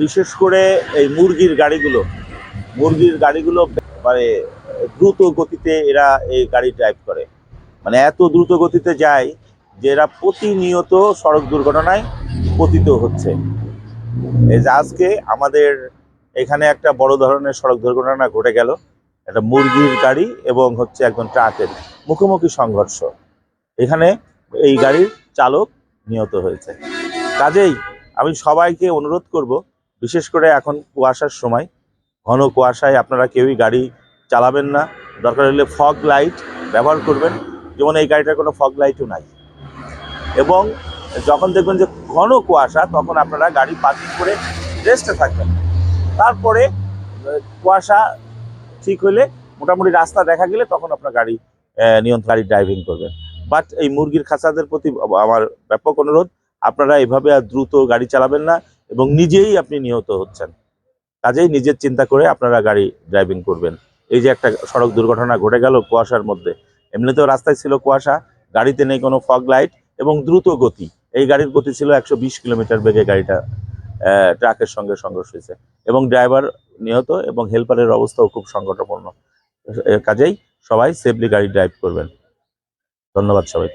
বিশেষ করে এই মুরগির গাড়িগুলো মুরগির গাড়িগুলো মানে দ্রুত গতিতে এরা এই গাড়ি ড্রাইভ করে। মানে এত দ্রুত গতিতে যায় যে এরা প্রতিনিয়ত সড়ক দুর্ঘটনায় পতিত হচ্ছে। এই যে আজকে আমাদের এখানে একটা বড় ধরনের সড়ক দুর্ঘটনা ঘটে গেল। একটা মুরগির গাড়ি এবং হচ্ছে একজন ট্রাকের মুখোমুখি সংঘর্ষ। এখানে এই গাড়ির চালক নিহত হয়েছে। কাজেই আমি সবাইকে অনুরোধ করব, বিশেষ করে এখন কুয়াশার সময়। ঘন কুয়াশায় আপনারা কেউই গাড়ি চালাবেন না। দরকার হলে ফগ লাইট ব্যবহার করবেন। যেমন এই গাড়িটার কোনো ফগ লাইটও নাই। এবং যখন দেখবেন যে ঘন কুয়াশা, তখন আপনারা গাড়ি পার্কিং করে রেস্টে থাকবেন। তারপরে, কুয়াশা ঠিক হলে মোটামুটি রাস্তা দেখা গেলে তখন আপনার গাড়ি নিয়ন্ত্রণ, গাড়ি ড্রাইভিং করবেন। বাট এই মুরগির খাঁচাদের প্রতি আমার ব্যাপক অনুরোধ। আপনারা এভাবে আর দ্রুত গাড়ি চালাবেন না এবং নিজেই আপনি নিহত হচ্ছেন। কাজেই নিজের চিন্তা করে আপনারা গাড়ি ড্রাইভিং করবেন। এই যে একটা সড়ক দুর্ঘটনা ঘটে গেল কুয়াশার মধ্যে। এমনিতেও রাস্তায় ছিল কুয়াশা, গাড়িতে নেই কোনো ফগ লাইট এবং দ্রুত গতি। এই গাড়ির গতি ছিল একশো বিশ কিলোমিটার বেগে গাড়িটা ট্রাকের সঙ্গে সংঘর্ষ হয়েছে এবং ড্রাইভার নিহত এবং হেল্পারের অবস্থাও খুব সংকটপূর্ণ। কাজেই সবাই সেফলি গাড়ি ড্রাইভ করবেন। ধন্যবাদ সবাই